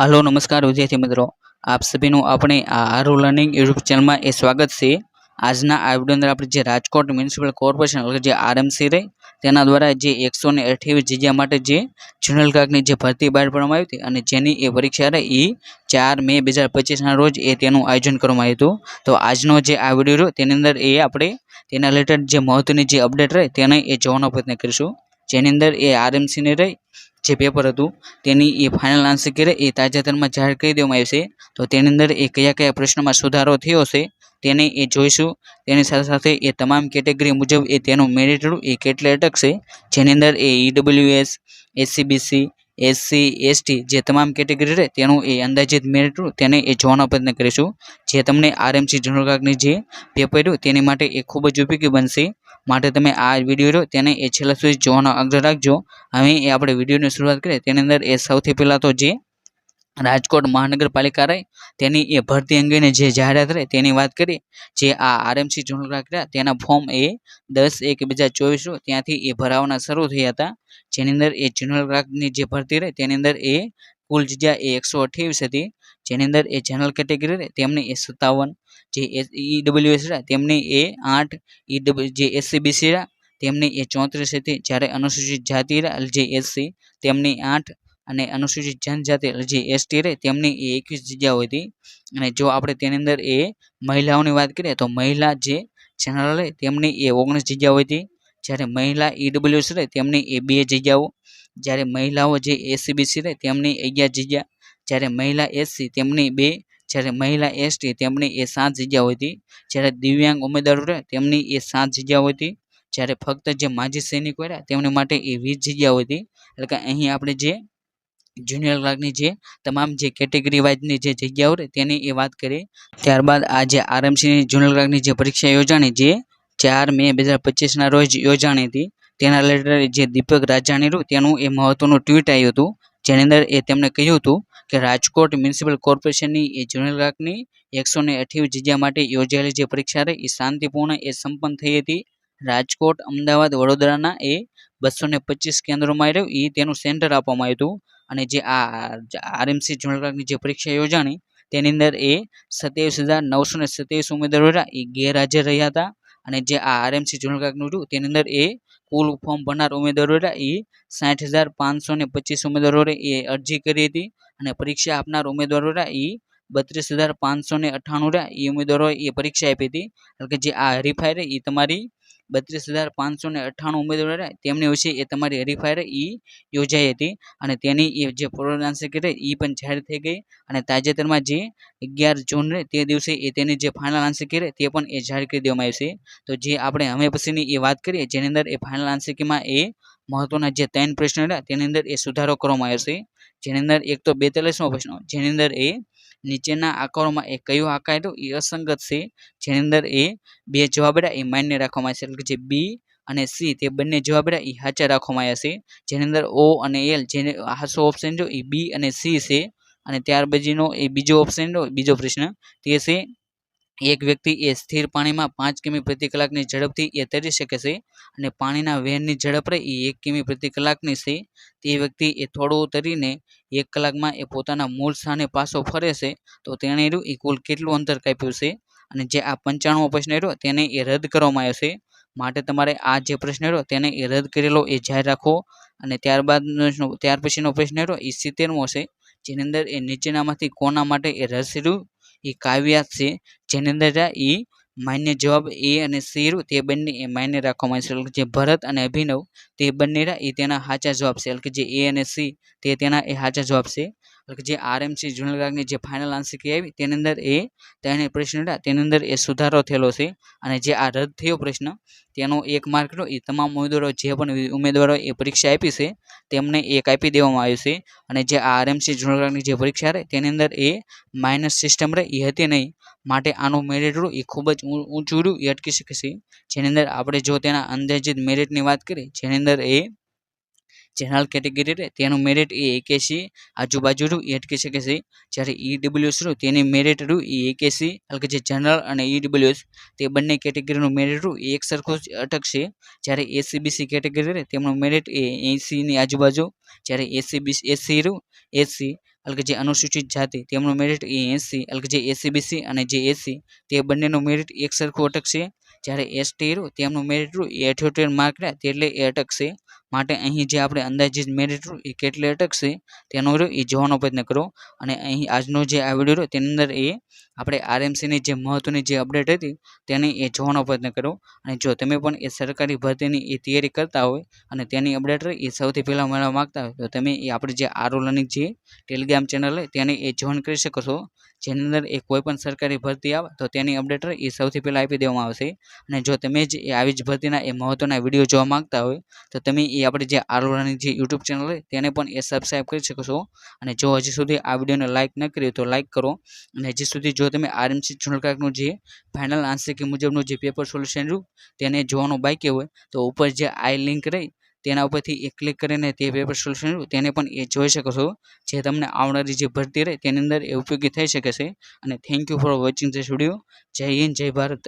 હાલો, નમસ્કાર વિદ્યાર્થી મિત્રો. આપ સભીનું આપણે આ આરુ લર્નિંગ યુટ્યુબ ચેનલમાં એ સ્વાગત છે. આજના આ વીડિયો અંદર આપણે જે રાજકોટ મ્યુનિસિપલ કોર્પોરેશન એટલે જે આરએમસી રહી, તેના દ્વારા જે એકસો ને અઠ્યાવીસ જગ્યા માટે જે જનરલ ક્લાર્કની જે ભરતી બહાર પાડવામાં આવી હતી અને જેની એ પરીક્ષા રહી એ ચાર મે બે પચીસના રોજ એ તેનું આયોજન કરવામાં આવ્યું તો આજનો જે આ વીડિયો રહ્યો, તેની અંદર એ આપણે તેના રિલેટેડ જે મહત્વની જે અપડેટ રહે, તેને એ જોવાનો પ્રયત્ન કરીશું. જેની અંદર એ આરએમસીની રહી જે પેપર હતું, તેની એ ફાઇનલ આન્સર કરે એ તાજેતરમાં જાહેર કરી દેવામાં આવ્યું છે. તો તેની અંદર એ કયા કયા પ્રશ્નમાં સુધારો થયો છે, તેને એ જોઈશું. તેની સાથે સાથે એ તમામ કેટેગરી મુજબ એ તેનું મેરિટ એ કેટલે અટકશે, જેની અંદર એ ઈડબ્લ્યુએસ એસસીબીસી એસસી એસટી જે તમામ કેટેગરી રહે તેનું એ અંદાજિત મેરિટ તેને એ જોવાનો પ્રયત્ન કરીશું. જે તમને આરએમસી જનરલ ક્લાર્કની જે પેપર તેની માટે એ ખૂબ જ ઉપયોગી બનશે. માટે તમે આ વીડિયો રહ્યો તેને એ છેલ્લા સુધી જોવાનો આગ્રહ રાખજો. હવે એ આપણે વિડીયોની શરૂઆત કરીએ. તેની અંદર એ સૌથી પહેલાં તો જે રાજકોટ મહાનગરપાલિકા રહી, તેની એ ભરતી અંગેની જે જાહેરાત રહી, તેની વાત કરીએ. જે આ આરએમસી ક્લાર્ક રહ્યા તેના ફોર્મ એ દસ એક બે હજાર ચોવીસનું ત્યાંથી એ ભરાવાના શરૂ થયા હતા. જેની અંદર એ જનરલ ક્લાર્કની જે ભરતી રહી, તેની અંદર એ કુલ જગ્યા એ એકસો અઠ્યાવીસ હતી. જેની અંદર એ જનરલ કેટેગરી રહે, તેમની એ સત્તાવન જે ઈડબ્લ્યુએસ રહ્યા તેમની એ આઠ ઈ જે એસસીબીસી રહ્યા, તેમની એ ચોત્રીસ હતી, જ્યારે અનુસૂચિત જાતિ રહ્યા જે એસસી, તેમની આઠ અને અનુસૂચિત જનજાતિ જે એસટી રહે, તેમની એ એકવીસ જગ્યાઓ હતી. અને જો આપણે તેની અંદર એ મહિલાઓની વાત કરીએ, તો મહિલા જે જનરલ રહે, તેમની એ ઓગણીસ જગ્યાઓ હતી. જ્યારે મહિલા ઈડબ્લ્યુએસ રહે, તેમની એ બે જગ્યાઓ. જ્યારે મહિલાઓ જે એસસીબીસી રહે, તેમની અગિયાર જગ્યા. જ્યારે મહિલા એસસી, તેમની બે જ્યારે મહિલા એસટી તેમની એ સાત જગ્યાઓ હતી. જ્યારે દિવ્યાંગ ઉમેદવારો રહે તેમની એ સાત જગ્યાઓ હતી. જ્યારે ફક્ત જે માજી સૈનિકો રહ્યા, તેમની માટે એ વીસ જગ્યાઓ હતી. એટલે કે અહીં આપણે જે જુનિયર ક્લાર્કની જે તમામ જે કેટેગરી વાઇઝની જે જગ્યાઓ રહે તેની એ વાત કરીએ. ત્યારબાદ આ જે આરએમસીની જુનિયર ક્લાર્કની જે પરીક્ષા યોજાણી જે ચાર મે બે હજાર પચીસના રોજ યોજાણી હતી. તેના રિલેટેડ જે દીપક રાજાણીનું, તેનું એ મહત્વનું ટ્વીટ આવ્યું હતું. જેની અંદર એ તેમણે કહ્યું હતું કે રાજકોટ મ્યુનિસિપલ કોર્પોરેશનની એ જુનિયર ક્લાર્કની એકસો ને અઠ્યાવીસ જગ્યા માટે યોજાયેલી જે પરીક્ષા રહી, એ શાંતિપૂર્ણ એ સંપન્ન થઈ હતી. રાજકોટ, અમદાવાદ, વડોદરાના એ બસો ને પચીસ કેન્દ્રોમાં રહ્યું. એ તેનું સેન્ટર આપવામાં આવ્યું હતું. અને જે આ આરએમસી જુનિયર ક્લાર્કની જે પરીક્ષા યોજાણી, તેની અંદર એ સત્યાવીસ હજાર નવસો ને સત્યાવીસ ઉમેદવારો એ ગેરહાજર રહ્યા હતા. અને જે આ આરએમસી જુનિયર ક્લાર્કનું હતું, તેની અંદર એ કુલ ફોર્મ ભરનાર ઉમેદવારો એ સાઠ હજાર પાંચસો ને પચીસ ઉમેદવારો એ અરજી કરી હતી અને પરીક્ષા આપનાર ઉમેદવારો એ બત્રીસ હજાર પાંચસો ને અઠ્ઠાણું એ ઉમેદવારોએ એ પરીક્ષા આપી હતી. એટલે કે જે આ હરીફાઈ રહી એ તમારી બત્રીસ હજાર પાંચસો ને અઠ્ઠાણું ઉમેદવારો તેમની વિશે એ તમારી હરીફાઈ એ યોજાઈ હતી. અને તેની એ જે પૂર્વનાંશિક રહે એ પણ જાહેર થઈ ગઈ. અને તાજેતરમાં જે અગિયાર જૂન તે દિવસે એ તેની જે ફાઇનલ આંશિકી રહે, તે પણ એ જાહેર કરી દેવામાં આવશે તો જે આપણે હવે પછીની એ વાત કરીએ, જેની અંદર એ ફાઇનલ આંશિકીમાં એ મહત્વના જે ત્રણ પ્રશ્નો હતા તેની અંદર એ સુધારો કરવામાં આવ્યો છે. જેની અંદર એક તો બેતાલીસમો પ્રશ્ન, જેની અંદર એ નીચેના આકારોમાં એ કયો આકાર હતો? એ અસંગત છે. જેની અંદર એ બે જવાબ રહ્યા એ માન્ય રાખવામાં આવશે એટલે કે જે બી અને સી તે બંને જવાબ રહ્યા એ સાચા રાખવામાં આવ્યા છે. જેની અંદર ઓ અને એલ જેને હાસો ઓપ્શન જો એ બી અને સી છે. અને ત્યાર પછીનો એ બીજો ઓપ્શન બીજો પ્રશ્ન તે છે એક વ્યક્તિ એ સ્થિર પાણીમાં પાંચ કિમી પ્રતિ કલાકની ઝડપથી એ તરી શકે છે અને પાણીના વહેણની ઝડપ રહે એ એક કિમી પ્રતિ કલાકની છે. તે વ્યક્તિ એ થોડું તરીને એક કલાકમાં એ પોતાના મૂળ સ્થાને પાછો ફરે છે તો તેણે રહ્યું એ કુલ કેટલું અંતર કાપ્યું છે? અને જે આ પંચાણું પ્રશ્ન રહ્યો તેને એ રદ કરવામાં આવ્યો છે? માટે તમારે આ જે પ્રશ્ન રહ્યો તેને એ રદ કરેલો એ જાહેર રાખવો અને ત્યારબાદ ત્યાર પછીનો પ્રશ્ન રહ્યો એ સિત્તેરમો છે, જેની અંદર એ નીચેનામાંથી કોના માટે એ રસ રહ્યું? એ કાવ્યાત છે. જેની અંદર એ માન્ય જવાબ એ અને રહ્યું તે બંને એ માન્ય રાખવામાં આવે છે. એટલે જે ભરત અને અભિનવ તે બંને એ તેના સાચા જવાબ છે. એટલે કે જે એ અને સી તે તેના એ સાચા જવાબ છે. એટલે કે જે આરએમસી જુનિયર ક્લાર્કની જે ફાઇનલ આન્સર આવી, તેની અંદર એ, તેને પ્રશ્ન હતા, તેની અંદર એ સુધારો થયેલો છે. અને જે આ રદ થયો પ્રશ્ન, તેનો એક માર્ક એ તમામ ઉમેદવારો, જે પણ ઉમેદવારો એ પરીક્ષા આપી છે, તેમને એક આપી દેવામાં આવ્યું છે. અને જે આ આરએમસી જુનિયર ક્લાર્કની જે પરીક્ષા રહે તેની અંદર એ માઇનસ સિસ્ટમ રહે, એ હતી નહીં. માટે આનું મેરિટ રહ્યું એ ખૂબ જ ઊંચું રહ્યું, એ અટકી શકે છે. જેની અંદર આપણે જો તેના અંદાજિત મેરિટની વાત કરીએ, જેની અંદર એ જનરલ કેટેગરી તેનું મેરિટ એ એકેસી આજુબાજુ રહ્યું એ અટકી શકે છે. જ્યારે ઈડબ્લ્યુએસ રહ્યું તેની મેરિટ રહ્યું એ એકેસી એટલે કે જે જનરલ અને ઈડબ્લ્યુએસ તે બંને કેટેગરીનું મેરિટ રહ્યું એ એક સરખું જ અટકશે. જ્યારે એસીબીસી કેટેગરી રહે તેમનું મેરિટ એ એંસીની આજુબાજુ. જ્યારે એસીબીસી રહ્યું એસસી એટલે કે જે અનુસૂચિત જાતિ, તેમનું મેરિટ એ એસી એટલે કે જે એસીબીસી અને જે એસી તે બંનેનું મેરિટ એક સરખું અટકશે. જ્યારે એસટી રહ્યું તેમનું મેરિટ રહ્યું એ અઠ્યોતેર માર્ક રહ્યા તેટલે એ અટકશે. માટે અહીં જે આપણે અંદાજિત મેરિટ રહ્યું એ કેટલે અટકશે તેનો રહ્યો એ જોવાનો પ્રયત્ન કરો. અને અહીં આજનો જે આ વીડિયો રહ્યો, તેની અંદર એ આપણે આરએમસીની જે મહત્ત્વની જે અપડેટ હતી, તેને એ જોવાનો પ્રયત્ન કરો અને જો તમે પણ એ સરકારી ભરતીની એ તૈયારી કરતા હોય અને તેની અપડેટ એ સૌથી પહેલાં મેળવવા માગતા હોય, તો તમે એ આપણી જે આરો લર્નિંગ જે ટેલિગ્રામ ચેનલ હોય તેને એ જોઈન કરી શકો છો. જેની અંદર એ કોઈ પણ સરકારી ભરતી આવે, તો તેની અપડેટ એ સૌથી પહેલાં આપી દેવામાં આવશે. અને જો તમે જ એ આવી જ ભરતીના એ મહત્ત્વના વીડિયો જોવા માગતા હોય, તો તમે એ આપણે જે આરો લર્નિંગ જે યુટ્યુબ ચેનલ હોય તેને પણ એ સબસ્ક્રાઈબ કરી શકો છો. અને જો હજી સુધી આ વિડીયોને લાઇક ન કર્યું તો લાઇક કરો. અને હજી સુધી જો તમે આરએમસી છોડકાકનું જે ફાઇનલ આન્સર કે મુજબનું જે પેપર સોલ્યુશન રહ્યું તેને જોવાનું બાકી હોય, તો ઉપર જે આઈ લિંક રહી, તેના ઉપરથી એક ક્લિક કરીને તે પેપર સોલ્યુશન તેને પણ એ જોઈ શકો છો. જે તમને આવનારી જે ભરતી રહે, તેની અંદર એ ઉપયોગી થઈ શકે છે. અને thank you for watching this video જય હિન્દ, જય ભારત.